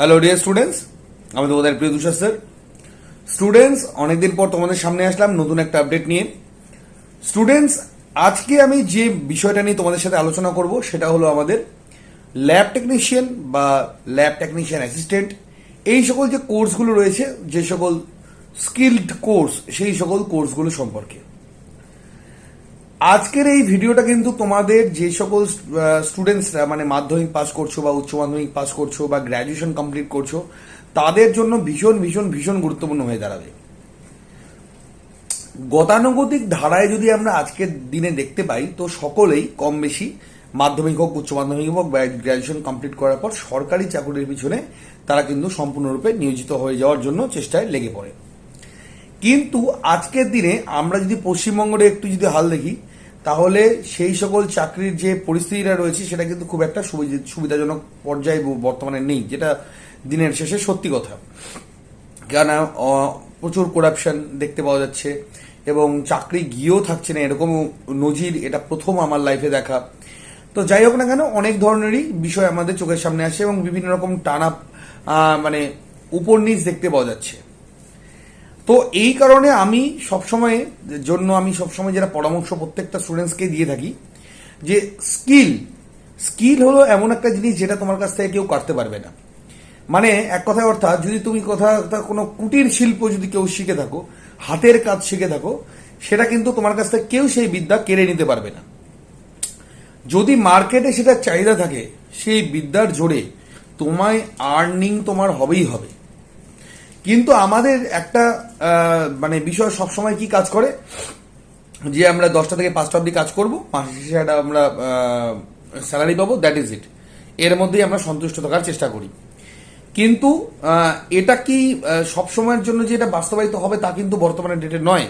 Hello dear students আমি তোমাদের প্রিয় তুষার স্যার স্টুডেন্টস অনেকদিন পর তোমাদের সামনে আসলাম নতুন একটা আপডেট নিয়ে। স্টুডেন্টস আজকে আমি যে বিষয়টা নিয়ে তোমাদের সাথে আলোচনা করব, সেটা হলো আমাদের ল্যাব টেকনিশিয়ান বা ল্যাব টেকনিশিয়ান অ্যাসিস্ট্যান্ট এই সকল যে কোর্সগুলো রয়েছে, যে সকল স্কিলড কোর্স সেই সকল কোর্সগুলো সম্পর্কে। আজকের এই ভিডিওটা কিন্তু তোমাদের যে সকল স্টুডেন্টসরা মানে মাধ্যমিক পাস করছ বা উচ্চ মাধ্যমিক পাস করছ বা গ্র্যাজুয়েশন কমপ্লিট করছ, তাদের জন্য ভীষণ ভীষণ ভীষণ গুরুত্বপূর্ণ হয়ে দাঁড়াবে। গতানুগতিক ধারায় যদি আমরা আজকের দিনে দেখতে পাই, তো সকলেই কম বেশি মাধ্যমিক হোক, উচ্চ মাধ্যমিক হোক বা গ্র্যাজুয়েশন কমপ্লিট করার পর সরকারি চাকরির পিছনে তারা কিন্তু সম্পূর্ণরূপে নিয়োজিত হয়ে যাওয়ার জন্য চেষ্টায় লেগে পড়ে। কিন্তু আজকের দিনে আমরা যদি পশ্চিমবঙ্গের একটু যদি হাল দেখি তাহলে সেই সকল চাকরির যে পরিস্থিতিটা রয়েছে সেটা কিন্তু খুব একটা সুবিধা- সুবিধাজনক পর্যায়ে বর্তমানে নেই যেটা দিনের শেষে সত্যি কথা। আহ, প্রচুর করাপশন দেখতে পাওয়া যাচ্ছে এবং চাকরি গিয়েও থাকছে না এরকম নজির এটা প্রথম আমার লাইফে দেখা। তো যাই হোক না কেন অনেক ধরনেরই বিষয় আমাদের চোখের সামনে আসে এবং বিভিন্ন রকম টানা মানে উপর নিচ দেখতে পাওয়া যাচ্ছে। তো এই কারণে আমি সবসময়, জন্য আমি সবসময় যেটা পরামর্শ প্রত্যেকটা স্টুডেন্টসকে দিয়ে থাকি, যে স্কিল স্কিল হলো এমন একটা জিনিস যেটা তোমার কাছ থেকে কেউ কাটতে পারবে না। মানে এক কথায় অর্থাৎ যদি তুমি কথা, কোনো কুটির শিল্প যদি কেউ শিখে থাকো, হাতের কাজ শিখে থাকো, সেটা কিন্তু তোমার কাছ থেকে কেউ সেই বিদ্যা কেড়ে নিতে পারবে না। যদি মার্কেটে সেটা চাহিদা থাকে, সেই বিদ্যার জোরে তোমায় আর্নিং তোমার হবেই হবে। কিন্তু আমাদের একটা মানে বিষয় সবসময় কি কাজ করে? যে আমরা দশটা থেকে পাঁচটা অবধি কাজ করব মাসের শেষে একটা আমরা স্যালারি পাবো দ্যাট ইজ ইট এর মধ্যেই আমরা সন্তুষ্ট থাকার চেষ্টা করি। কিন্তু এটা কি সবসময়ের জন্য যে এটা বাস্তবায়িত হবে তা কিন্তু বর্তমানে ডেটে নয়।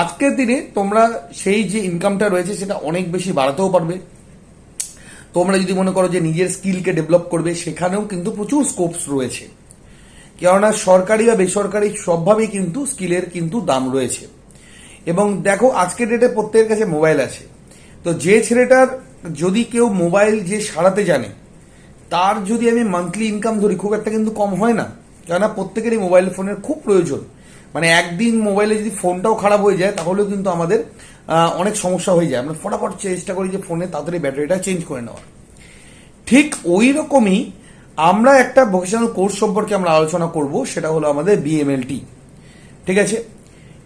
আজকের দিনে তোমরা সেই যে ইনকামটা রয়েছে সেটা অনেক বেশি বাড়াতেও পারবে। তোমরা যদি মনে করো যে নিজের স্কিলকে ডেভেলপ করবে, সেখানেও কিন্তু প্রচুর স্কোপস রয়েছে। কেননা সরকারি বা বেসরকারি সবভাবেই কিন্তু স্কিলের কিন্তু দাম রয়েছে। এবং দেখো, আজকের ডেটে প্রত্যেকের কাছে মোবাইল আছে। তো যে ছেলেটার যদি কেউ মোবাইল যে সারাতে জানে, তার যদি আমি মান্থলি ইনকাম ধরি, খুব একটা কিন্তু কম হয় না। কেননা প্রত্যেকেরই মোবাইল ফোনের খুব প্রয়োজন। মানে একদিন মোবাইলে যদি ফোনটাও খারাপ হয়ে যায়, তাহলেও কিন্তু আমাদের অনেক সমস্যা হয়ে যায়। আমরা ফটাফট চেষ্টা করি যে ফোনে তাড়াতাড়ি ব্যাটারিটা চেঞ্জ করে নেওয়ার। ঠিক ওই রকমই আমরা একটা ভোকেশনাল কোর্স সম্পর্কে আমরা আলোচনা করব, সেটা হলো আমাদের বিএমএলটি ঠিক আছে?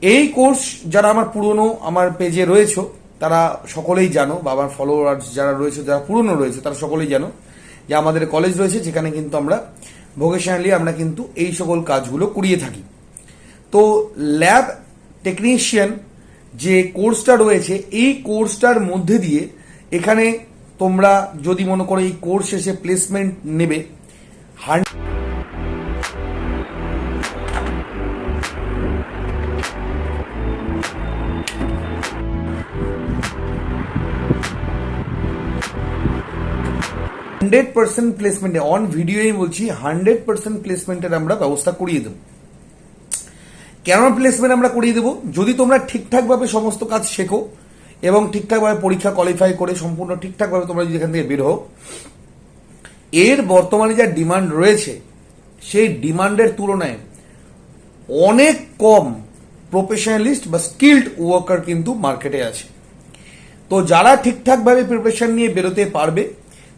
এই কোর্স যারা আমার পুরনো আমার পেজে রয়েছে, তারা সকলেই জানো, বা আমার ফলোয়ার যারা রয়েছে, যারা পুরনো রয়েছে, তারা সকলেই জানো যে আমাদের কলেজ রয়েছে, যেখানে কিন্তু আমরা ভোকেশনালি আমরা কিন্তু এই সকল কাজগুলো করিয়ে থাকি। তো ল্যাব টেকনিশিয়ান যে কোর্সটা রয়েছে, এই কোর্সটার মধ্যে দিয়ে এখানে তোমরা যদি মনে করো এই কোর্স শেষে প্লেসমেন্ট নেবে হান্ড্রেড পার্সেন্ট প্লেসমেন্টে অন ভিডিওই বলছি, হান্ড্রেড পার্সেন্ট প্লেসমেন্টের আমরা ব্যবস্থা করিয়ে দেবো। কেন প্লেসমেন্ট আমরা করিয়ে দেবো? যদি তোমরা ঠিকঠাকভাবে সমস্ত কাজ শেখো এবং ঠিকঠাকভাবে পরীক্ষা কোয়ালিফাই করে, সম্পূর্ণ ঠিকঠাকভাবে তোমরা যদি এখান থেকে বের হও, এর বর্তমানে যা ডিমান্ড রয়েছে, সেই ডিমান্ডের তুলনায় অনেক কম প্রফেশনালিস্ট বা স্কিল্ড ওয়ার্কার কিন্তু মার্কেটে আছে। তো যারা ঠিকঠাকভাবে প্রিপারেশন নিয়ে বেরোতে পারবে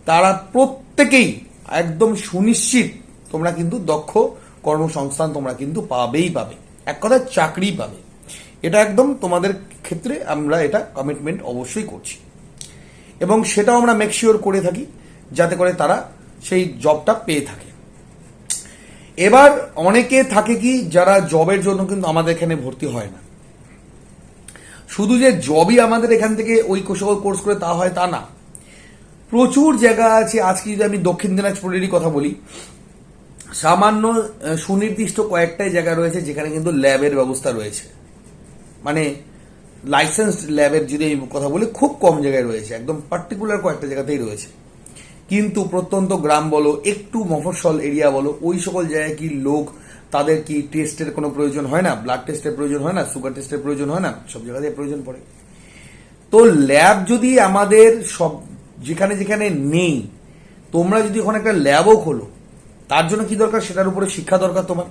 তারা প্রত্যেকেই একদম সুনিশ্চিত তোমরা কিন্তু দক্ষ কর্মসংস্থান তোমরা কিন্তু পাবেই পাবে। এক কথায় চাকরি পাবে। এটা একদম তোমাদের ক্ষেত্রে আমরা এটা কমিটমেন্ট অবশ্যই করছি। এবং সেটাও আমরা মেকশিওর করে থাকি, যাতে করে তারা সেই জবটা পেয়ে থাকে। এবার অনেকে থাকে কি, যারা জবের জন্য কিন্তু আমাদের এখানে ভর্তি হয় না। শুধু যে জবই আমাদের এখান থেকে ওই কোর্স করে তা হয় তা না। প্রচুর জায়গা আছে। আজকে যদি আমি দক্ষিণ দিনাজপুরেরই কথা বলি, সামান্য সুনির্দিষ্ট কয়েকটাই জায়গা রয়েছে যেখানে কিন্তু ল্যাবের ব্যবস্থা রয়েছে। মানে লাইসেন্সড ল্যাবের যদি আমি কথা বলি, খুব কম জায়গায় রয়েছে। একদম পার্টিকুলার কয়েকটা জায়গাতেই রয়েছে। কিন্তু প্রত্যন্ত গ্রাম বলো, একটু মফস্বল এরিয়া বলো, ওই সকল জায়গায় কি লোক, তাদের কি টেস্টের কোনো প্রয়োজন হয় না? ব্লাড টেস্টের প্রয়োজন হয় না? সুগার টেস্টের প্রয়োজন হয় না? সব জায়গাতে প্রয়োজন পড়ে। তো ল্যাব যদি আমাদের সব যেখানে যেখানে নেই, তোমরা যদি ওখানে একটা ল্যাবও খোলো, তার জন্য কি দরকার? সেটার উপরে শিক্ষা দরকার তোমার।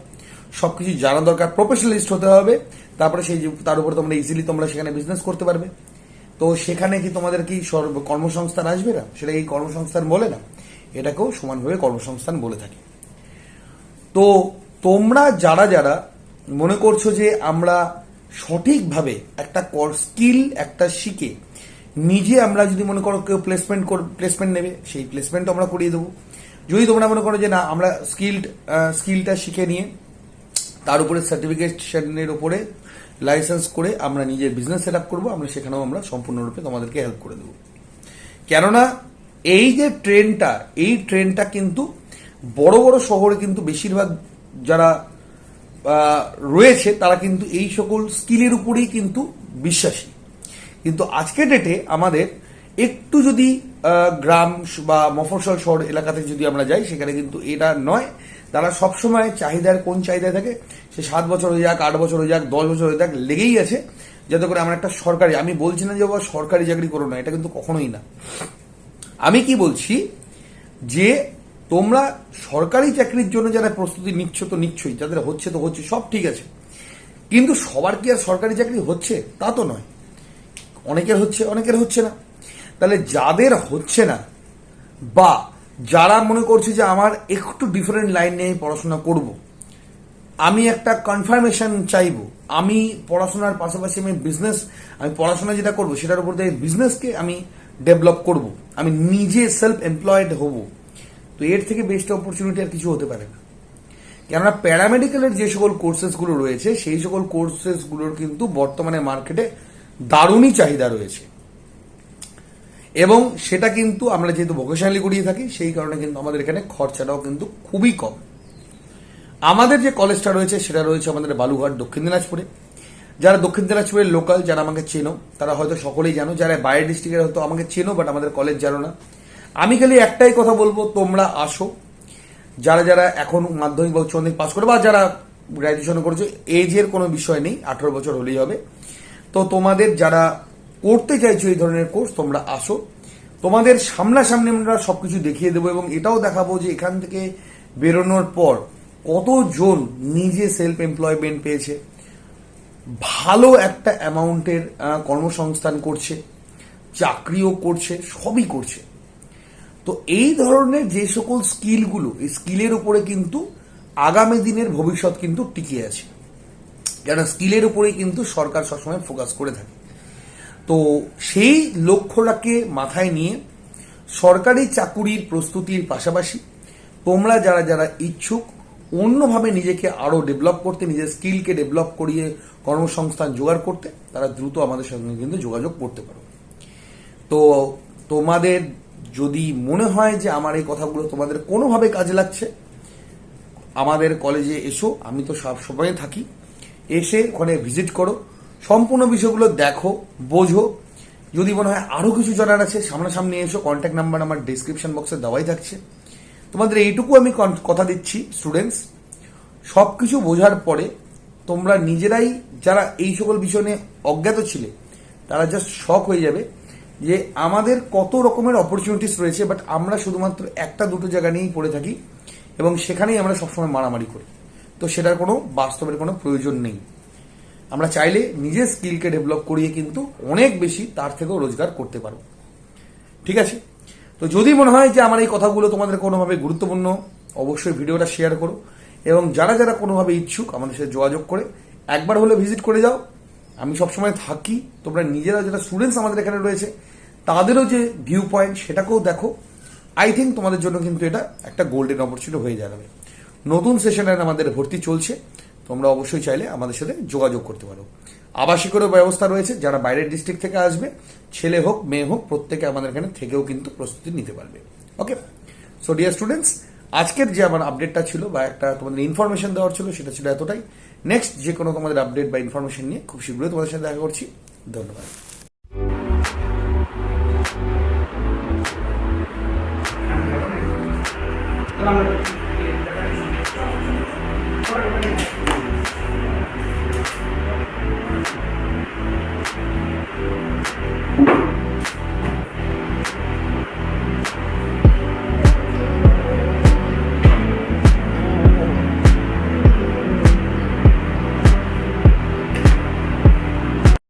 সবকিছু জানা দরকার। প্রফেশনালিস্ট হতে হবে। তারপরে সেই তার উপরে তোমরা ইজিলি তোমরা সেখানে বিজনেস করতে পারবে। তো সেখানে কি তোমাদের কি কর্মসংস্থান আসবে না? সেটা এই কর্মসংস্থান বলে না। এটাকেও সমানভাবে কর্মসংস্থান বলে থাকে। তো তোমরা যারা যারা মনে করছ যে আমরা সঠিকভাবে একটা স্কিল একটা শিখে নিজে আমরা যদি মনে করো কেউ প্লেসমেন্ট প্লেসমেন্ট নেবে, সেই প্লেসমেন্ট আমরা করিয়ে দেবো। যদি তোমরা মনে করো যে না, আমরা স্কিলড স্কিলটা শিখে নিয়ে তার উপরে সার্টিফিকেশনের উপরে লাইসেন্স করে আমরা নিজের বিজনেস সেট আপ করব, আমরা সেখানেও আমরা সম্পূর্ণরূপে তোমাদেরকে হেল্প করে দেবো। কেননা এই যে ট্রেনটা এই ট্রেনটা কিন্তু বড় বড় শহরে কিন্তু বেশিরভাগ যারা রয়েছে, তারা কিন্তু এই সকল স্কিলের উপরেই কিন্তু বিশ্বাসী। কিন্তু আজকে ডেটে আমাদের একটু যদি গ্রাম বা মফস্বল শহর এলাকাতে যদি আমরা যাই, সেখানে কিন্তু এটা নয়। তারা সবসময় চাহিদার কোন চাহিদা থাকে? সে সাত বছর হয়ে যাক, আট বছর হয়ে যাক, দশ বছর হয়ে যাক, লেগেই আছে। যাতে করে আমরা একটা সরকারি, আমি বলছি না যে বাবা সরকারি চাকরি করো না, এটা কিন্তু কখনোই না। আমি কি বলছি? যে তোমরা সরকারি চাকরির জন্য যারা প্রস্তুতি নিচ্ছ তো নিচ্ছই, যাদের হচ্ছে তো হচ্ছে, সব ঠিক আছে। কিন্তু সবার কি আর সরকারি চাকরি হচ্ছে? তা তো নয়। অনেকের হচ্ছে অনেকের হচ্ছে না। তাহলে যাদের হচ্ছে না, বা যারা মনে করছে যে আমার একটু ডিফারেন্ট লাইন নিয়ে পড়াশোনা করব, আমি একটা কনফার্মেশন চাইব, আমি পড়াশোনার পাশাপাশি আমি বিজনেস আমি পড়াশোনা যেটা করব সেটার উপর দিয়ে বিজনেসকে আমি ডেভেলপ করব, আমি নিজে সেলফ এমপ্লয়েড হব, তো এর থেকে বেস্ট অপরচুনিটি আর কিছু হতে পারে না। কেননা প্যারামেডিক্যালের যে সকল কোর্সেসগুলো রয়েছে, সেই সকল কোর্সেসগুলোর কিন্তু বর্তমানে মার্কেটে দারুণই চাহিদা রয়েছে। এবং সেটা কিন্তু আমরা যেহেতু ভোকেশনালি করিয়ে থাকি, সেই কারণে কিন্তু আমাদের এখানে খরচাটাও কিন্তু খুবই কম। আমাদের যে কলেজটা রয়েছে, সেটা রয়েছে আমাদের বালুঘাট দক্ষিণ দিনাজপুরে। যারা দক্ষিণ দিনাজপুরের লোকাল যারা আমাকে চেনো, তারা হয়তো সকলেই জানো, যারা বাইরের ডিস্ট্রিক্টের হয়তো আমাকে চেনো বাট আমাদের কলেজ জানো না। আমি খালি একটাই কথা বলব, তোমরা আসো। যারা যারা এখন মাধ্যমিক বা উচ্চ মাধ্যমিক পাস করে, বা যারা গ্র্যাজুয়েশন করেছ এজের কোনো বিষয় নেই, আঠারো বছর হলেই হবে। তো তোমাদের যারা করতে চাইছো এই ধরনের কোর্স, তোমরা আসো। তোমাদের সামনাসামনি আমরা সবকিছু দেখিয়ে দেবো এবং এটাও দেখাবো যে এখান থেকে বেরোনোর পর কতজন নিজে সেলফ এমপ্লয়মেন্ট পেয়েছে। ভালো একটা অ্যামাউন্টের কর্মসংস্থান করছে, চাকরিও করছে, সবই করছে। তো এই ধরনের যে সকল স্কিলগুলো এই স্কিলের উপরে কিন্তু আগামী দিনের ভবিষ্যৎ কিন্তু টিকে আছে। কেন স্কিলের উপরেই কিন্তু সরকার সবসময় ফোকাস করে থাকে। তো সেই লক্ষ্যটাকে মাথায় নিয়ে সরকারি চাকুরির প্রস্তুতির পাশাপাশি তোমরা যারা যারা ইচ্ছুক, অন্যভাবে নিজেকে আরও ডেভেলপ করতে, নিজের স্কিলকে ডেভেলপ করিয়ে কর্মসংস্থান জোগাড় করতে, তারা দ্রুত আমাদের সঙ্গে কিন্তু যোগাযোগ করতে পারো। তো তোমাদের যদি মনে হয় যে আমার এই কথাগুলো তোমাদের কোনোভাবে কাজে লাগছে, আমাদের কলেজে এসো, আমি তো সব সময় থাকি। এসে ওখানে ভিজিট করো। সম্পূর্ণ বিষয়গুলো দেখো, বোঝো। যদি মনে হয় আরও কিছু জানার আছে, সামনাসামনি এসো। কন্ট্যাক্ট নাম্বার আমার ডিসক্রিপশন বক্সে দেওয়াই থাকছে। তোমাদের এইটুকু আমি কথা দিচ্ছি স্টুডেন্টস সব কিছু বোঝার পরে তোমরা নিজেরাই যারা এই সকল বিষয় নিয়ে অজ্ঞাত ছিলে, তারা জাস্ট শখ হয়ে যাবে যে আমাদের কত রকমের অপরচুনিটিস রয়েছে বাট আমরা শুধুমাত্র একটা দুটো জায়গা নিয়েই পড়ে থাকি এবং সেখানেই আমরা সবসময় মারামারি করি। তো সেটার কোনো বাস্তবের কোনো প্রয়োজন নেই। আমরা চাইলে নিজের স্কিলকে ডেভেলপ করিয়ে কিন্তু অনেক বেশি তার থেকেও রোজগার করতে পারব। ঠিক আছে? তো যদি মনে হয় যে আমার এই কথাগুলো তোমাদের কোনোভাবে গুরুত্বপূর্ণ, অবশ্যই ভিডিওটা শেয়ার করো এবং যারা যারা কোনোভাবে ইচ্ছুক আমাদের সাথে যোগাযোগ করে, একবার হলে ভিজিট করে যাও। আমি সবসময় থাকি, তোমরা নিজেরা যারা স্টুডেন্টস আমাদের এখানে রয়েছে, তাদেরও যে ভিউ পয়েন্ট সেটাকেও দেখো। আই থিঙ্ক তোমাদের জন্য কিন্তু এটা একটা গোল্ডেন অপরচুনিটি হয়ে যাবে নতুন সেশনের আমাদের ভর্তি চলছে। তোমরা অবশ্যই চাইলে আমাদের সাথে যোগাযোগ করতে পারো। আবাসিকেরও ব্যবস্থা রয়েছে, যারা বাইরের ডিস্ট্রিক্ট থেকে আসবে, ছেলে হোক, মেয়ে হোক, প্রত্যেকে আমাদের এখানে থেকেও কিন্তু প্রস্তুতি নিতে পারবে। ওকে সো ডিয়ার স্টুডেন্টস আজকের যে আমার আপডেটটা ছিল বা একটা তোমাদের ইনফরমেশন দেওয়ার ছিল, সেটা ছিল এতটাই। নেক্সট যে কোনো তোমাদের আপডেট বা ইনফরমেশন নিয়ে খুব শীঘ্রই তোমাদের সাথে দেখা করছি। ধন্যবাদ। তাহলে আমরা